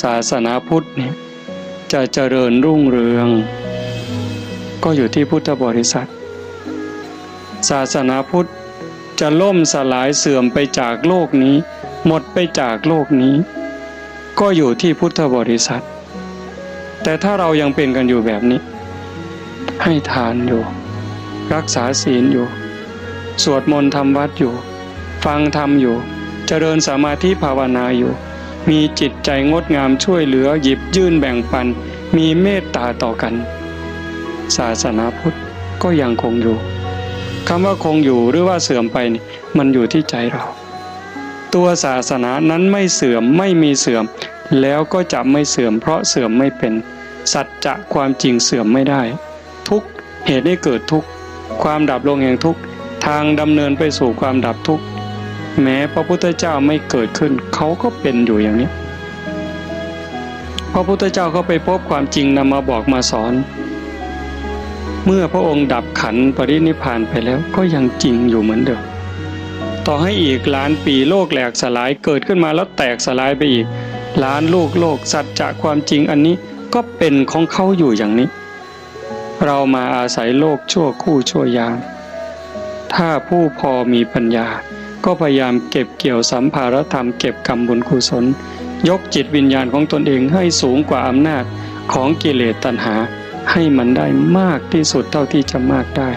ศาสนาพุทธเนี่ยจะเจริญรุ่งเรือง ก็อยู่ที่พุทธบริษัท ศาสนาพุทธจะล่มสลายเสื่อมไปจากโลกนี้ หมดไปจากโลกนี้ ก็อยู่ที่พุทธบริษัท แต่ถ้าเรายังเป็นกันอยู่แบบนี้ ให้ทานอยู่ รักษาศีลอยู่ สวดมนต์ทำวัดอยู่ ฟังธรรมอยู่ เจริญสมาธิภาวนาอยู่ มีจิตใจงดงามช่วยเหลือหยิบยื่นแบ่งปัน มีเมตตาต่อกัน ศาสนาพุทธก็ยังคงอยู่คำว่าคงอยู่หรือว่าเสื่อมไปมันอยู่ที่ใจเรา ตัวศาสนานั้นไม่เสื่อมไม่มีเสื่อม แล้วก็จะไม่เสื่อม เพราะเสื่อมไม่เป็น สัจจะความจริงเสื่อมไม่ได้ ทุกเหตุให้เกิดทุกความดับลงแห่งทุกทางดำเนินไปสู่ความดับทุกข์ แม้พระพุทธเจ้าไม่เกิดขึ้นเขาก็เป็นอยู่อย่างนี้ พระพุทธเจ้าเขาไปพบความจริงนำมาบอกมาสอน เมื่อพระองค์ดับขันปรินิพพานไปแล้วก็ยังจริงอยู่เหมือนเดิมต่อให้อีกล้านปีโลกแหลกสลายเกิดขึ้นมาแล้วแตกสลายไปอีก ล้านลูกโลกสัจจะความจริงอันนี้ก็เป็นของเขาอยู่อย่างนี้ เรามาอาศัยโลกชั่วคู่ชั่วยาม ถ้าผู้พอมีปัญญา ก็พยายามเก็บเกี่ยวสัมภารธรรมเก็บกรรมบุญกุศล ยกจิตวิญญาณของตนเองให้สูงกว่าอำนาจของกิเลสตัณหา ให้มันได้มากที่สุดเท่าที่จะมากได้